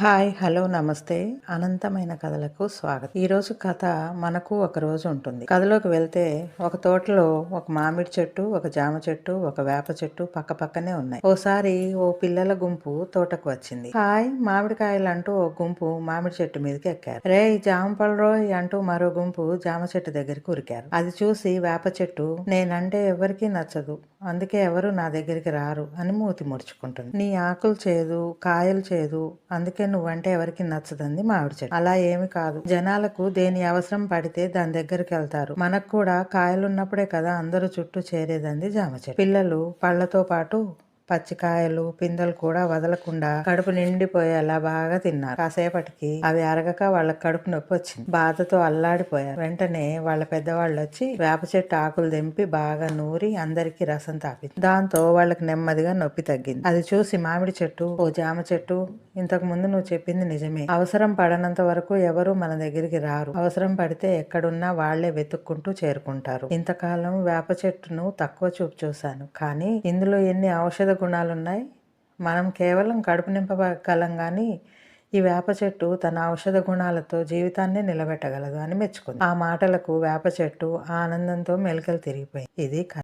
Hi hello నమస్తే. అనంతమైన కథలకు స్వాగతం. ఈరోజు కథ మనకు ఒక రోజు ఉంటుంది. కథలోకి వెళ్తే ఒక తోటలో ఒక మామిడి చెట్టు ఒక జామ చెట్టు ఒక వేప చెట్టు పక్క పక్కనే ఉన్నాయి. ఓసారి ఓ పిల్లల గుంపు తోటకు వచ్చింది. హాయ్ మామిడికాయలు అంటూ ఓ గుంపు మామిడి చెట్టు మీదకి ఎక్కారు. రే జామ పళ్ళరోయ్ అంటూ మరో గుంపు జామ చెట్టు దగ్గరికి ఉరికారు. అది చూసి వేప చెట్టు నేనంటే ఎవరికీ నచ్చదు. అందుకే ఎవరు నా దగ్గరికి రారు అని మూతి ముడుచుకుంటుంది. నీ ఆకులు చేదు కాయలు చేదు అందుకే నువ్వంటే ఎవరికి నచ్చదంది మామిడి చెట్టు అలా ఏమి కాదు. జనాలకు దేని అవసరం పడితే దాని దగ్గరికి వెళ్తారు. మనకు కూడా కాయలు ఉన్నప్పుడే కదా అందరూ చుట్టూ చేరేదంది జామ చెట్టు. పిల్లలు పళ్ళతో పాటు పచ్చికాయలు పిందెలు కూడా వదలకుండా కడుపు నిండిపోయేలా బాగా తిన్నారు. కాసేపటికి అవి అరగక వాళ్ళ కడుపు నొప్పి వచ్చింది. బాధతో అల్లాడిపోయారు. వెంటనే వాళ్ళ పెద్దవాళ్ళు వచ్చి వేప చెట్టు ఆకులు దింపి బాగా నూరి అందరికీ రసం తాపింది. దాంతో వాళ్ళకి నెమ్మదిగా నొప్పి తగ్గింది. అది చూసి మామిడి చెట్టు ఓ జామ చెట్టు ఇంతకు ముందు నువ్వు చెప్పింది నిజమే. అవసరం పడనంత వరకు ఎవరు మన దగ్గరికి రారు. అవసరం పడితే ఎక్కడున్నా వాళ్ళే వెతుక్కుంటూ చేరుకుంటారు. ఇంతకాలం వేప చెట్టును తక్కువ చూపు చూశాను. కానీ ఇందులో ఎన్ని ఔషధ గుణాలు ఉన్నాయి మనం కేవలం కడుపు నింపగలం కానీ ఈ వేప చెట్టు తన ఔషధ గుణాలతో జీవితాన్ని నిలబెట్టగలదు అని మెచ్చుకుంది. ఆ మాటలకు వేప చెట్టు ఆనందంతో మెలికలు తిరిగిపోయింది. ఇది కథ